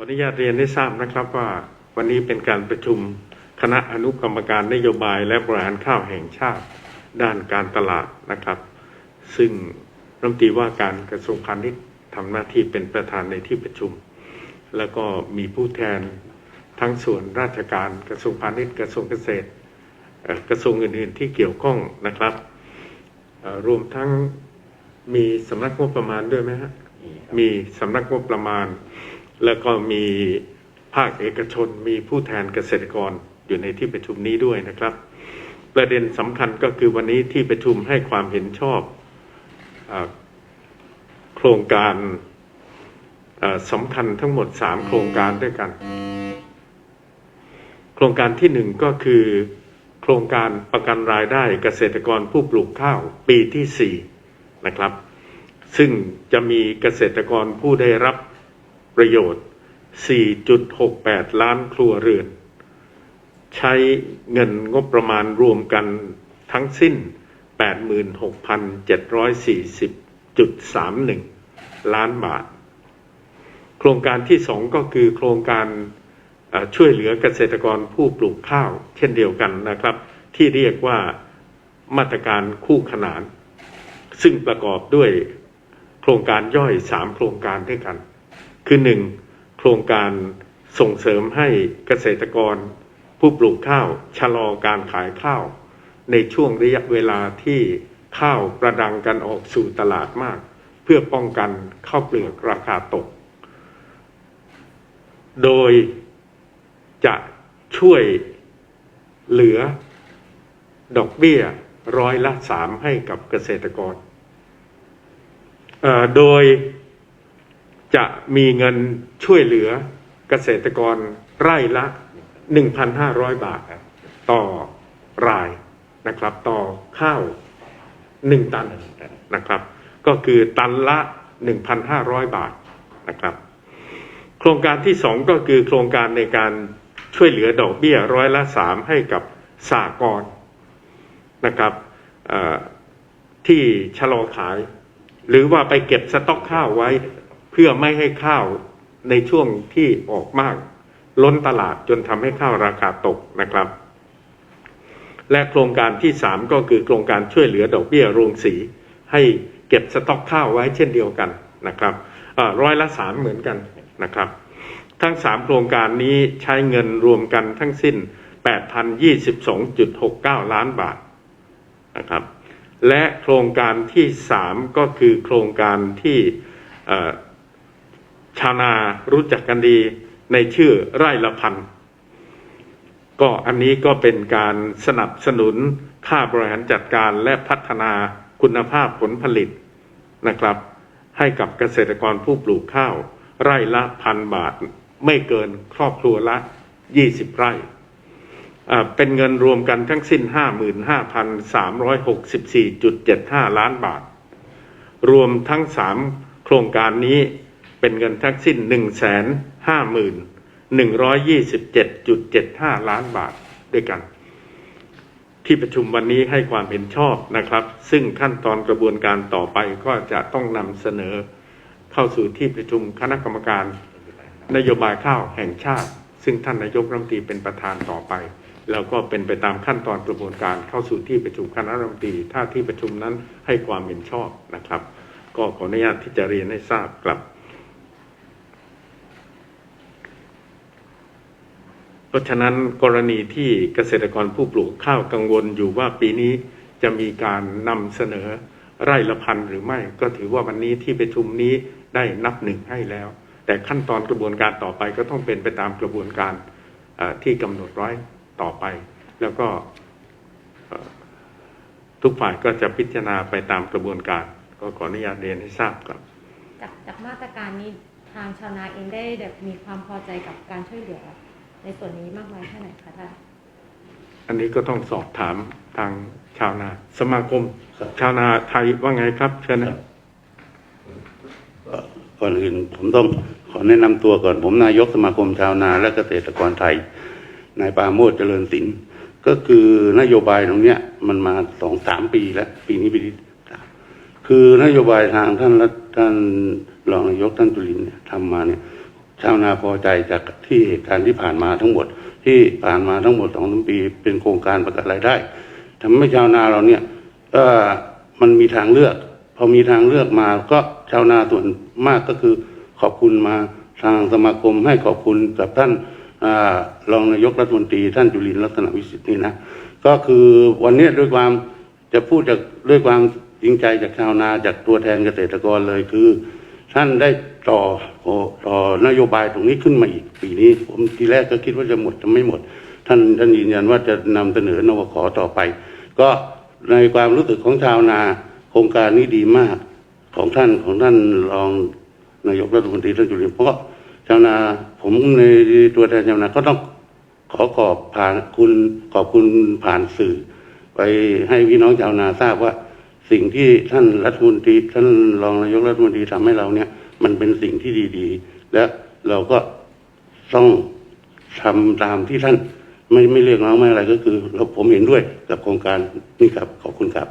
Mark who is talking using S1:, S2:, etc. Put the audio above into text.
S1: ออนุญาตเรียนให้ทราบนะครับว่าวันนี้เป็นการประชุมคณะอนุกรรมการนโยบายและบริหารข้าวแห่งชาติ ด้านการตลาดนะครับ ซึ่งรัฐมนตรีว่าการกระทรวงพาณิชย์ทำหน้าที่เป็นประธานในที่ประชุม แล้วก็มีผู้แทนทั้งส่วนราชการกระทรวงพาณิชย์กระทรวงเกษตรกระทรวงอื่นๆที่เกี่ยวข้องนะครับรวมทั้งมีสำนักงบประมาณด้วยไหมฮะมีสำนักงบประมาณ แล้วก็มีภาคเอกชนมีผู้แทนเกษตรกรอยู่ในที่ประชุมนี้ด้วยนะครับ ประเด็นสำคัญก็คือวันนี้ที่ประชุมให้ความเห็นชอบอโครงการสำคัญทั้งหมด 3 โครงการด้วยกัน โครงการที่หนึ่งก็คือ โครงการประกันรายได้เกษตรกรผู้ปลูกข้าวปีที่ 4 นะครับ ซึ่งจะมีเกษตรกรผู้ได้รับ ประโยชน์ 4.68 ล้านครัวเรือน ใช้เงินงบประมาณรวมกันทั้งสิ้น 86,740.31 ล้านบาท โครงการที่สองก็คือโครงการช่วยเหลือเกษตรกรผู้ปลูกข้าว เช่นเดียวกันนะครับ ที่เรียกว่ามาตรการคู่ขนาน ซึ่งประกอบด้วยโครงการย่อยสามโครงการด้วยกัน คือหนึ่งโครงการส่งเสริมให้เกษตรกร ผู้ปลูกข้าวชะลอการขายข้าว ในช่วงระยะเวลาที่ข้าวประดังกันออกสู่ตลาดมาก เพื่อป้องกันข้าวเปลือกราคาตก โดยจะช่วยเหลือดอกเบี้ยร้อยละสามให้กับเกษตรกร โดย จะมีเงินช่วยเหลือเกษตรกรไร่ละ 1,500 บาท ต่อรายนะครับ ต่อข้าว 1 ตันนะครับ ก็คือตันละ 1,500 บาทนะครับ โครงการที่สองก็คือโครงการในการช่วยเหลือดอกเบี้ยร้อยละสามให้กับสากรนะครับที่ชะลอขาย หรือว่าไปเก็บสต็อกข้าวไว้ พื่อไม่ให้ข้าวในช่วงที่ออกมาก ล้นตลาดจนทำให้ข้าวราคาตกนะครับ และโครงการที่สามก็คือโครงการช่วยเหลือดอกเบี้ยโรงสี ให้เก็บสต็อกข้าวไว้เช่นเดียวกันนะครับร้อยละสามเหมือนกันนะครับ ทั้งสามโครงการนี้ใช้เงินรวมกันทั้งสิ้น 8,022.69 ล้านบาทนะครับและโครงการที่สามก็คือโครงการที่ ชาวนารู้จักกันดีในชื่อไร่ละพัน ก็อันนี้ก็เป็นการสนับสนุนค่าบริหารจัดการและพัฒนาคุณภาพผลผลิตนะครับ ให้กับเกษตรกรผู้ปลูกข้าว ไร่ละพันบาท ไม่เกินครอบครัวละ 20 ไร่ เป็นเงินรวมกันทั้งสิ้น 55,364.75 ล้านบาท รวมทั้ง 3 โครงการนี้ เป็นเงินทั้งสิ้น 150,127.75 ล้านบาทด้วยกัน ที่ประชุมวันนี้ให้ความเห็นชอบนะครับ ซึ่งขั้นตอนกระบวนการต่อไปก็จะต้องนำเสนอเข้าสู่ที่ประชุมคณะกรรมการ นโยบายข้าวแห่งชาติ ซึ่งท่านนายกรัฐมนตรีเป็นประธานต่อไป แล้วก็เป็นไปตามขั้นตอนกระบวนการเข้าสู่ที่ประชุมคณะรัฐมนตรี ถ้าที่ประชุมนั้นให้ความเห็นชอบนะครับ ก็ขออนุญาตที่จะเรียนให้ทราบครับ เพราะฉะนั้นกรณีที่เกษตรกรผู้ปลูกข้าวกังวลอยู่ว่าปีนี้จะมีการนำเสนอไร่ละพันหรือไม่ ก็ถือว่าวันนี้ที่ประชุมนี้ได้นับหนึ่งให้แล้ว แต่ขั้นตอนกระบวนการต่อไปก็ต้องเป็นไปตามกระบวนการที่กำหนดไว้ต่อไป แล้วก็ทุกฝ่ายก็จะพิจารณาไปตามกระบวนการ ก็ขออนุญาตเรียนให้ทราบครับ
S2: จากจากมาตรการนี้ทางชาวนาเองได้แบบมีความพอใจกับการช่วยเหลือ ในส่วนนี้มากน้อยแค่ไหนคะท่าน
S1: อันนี้ก็ต้องสอบถามทางชาวนา สมาคมชาวนาไทยว่าไงครับเชิญนะ
S3: ก่อนอื่นผมต้องขอแนะนำตัวก่อนผมนายกสมาคมชาวนาและเกษตรกรไทย นายปราโมทเจริญศิลป์ก็คือนโยบายตรงเนี้ยมันมาสองสามปีแล้ว ปีนี้ปีที่สามคือนโยบายทางท่านรัฐท่านรองนายกท่านจุลินทร์เนี่ยทำมาเนี่ย ชาวนาพอใจจากที่เหตุการณ์ที่ผ่านมาทั้งหมด ที่ผ่านมาทั้งหมดสองสามปี เป็นโครงการประกันรายได้ทำให้ชาวนาเราเนี่ยมันมีทางเลือก พอมีทางเลือกมาก็ชาวนาส่วนมากก็คือขอบคุณมาทางสมาคมให้ขอบคุณกับท่านอรองนายกรัฐมนตรีท่านจุลินร์ลักษณะวิสิทธิ์นี่นะก็คือวันนี้ด้วยความจะพูดจากด้วยความจริงใจจากชาวนาจากตัวแทนเกษตรกรเลยคือ ท่านได้ต่อโอ้ต่อนโยบายตรงนี้ขึ้นมาอีกปีนี้ ผมทีแรกก็คิดว่าจะหมดจะไม่หมด ท่านท่านยืนยันว่าจะนำเสนอนวขอต่อไป ก็ในความรู้สึกของชาวนา โครงการนี้ดีมากของท่านของท่านรองนายกรัฐมนตรีท่านจุลินเพราะชาวนาผมในตัวแทนชาวนาก็ต้องขอขอบผ่านคุณขอบคุณผ่านสื่อ ไปให้พี่น้องชาวนาทราบว่า สิ่งที่ท่านรัฐมนตรีท่านรองนายกรัฐมนตรีทำให้เราเนี่ย มันเป็นสิ่งที่ดีๆ และเราก็ต้องทำตามที่ท่านไม่ไม่เรียกร้องไม่อะไรก็คือ เราผมเห็นด้วยกับโครงการนี่ครับขอบคุณครับ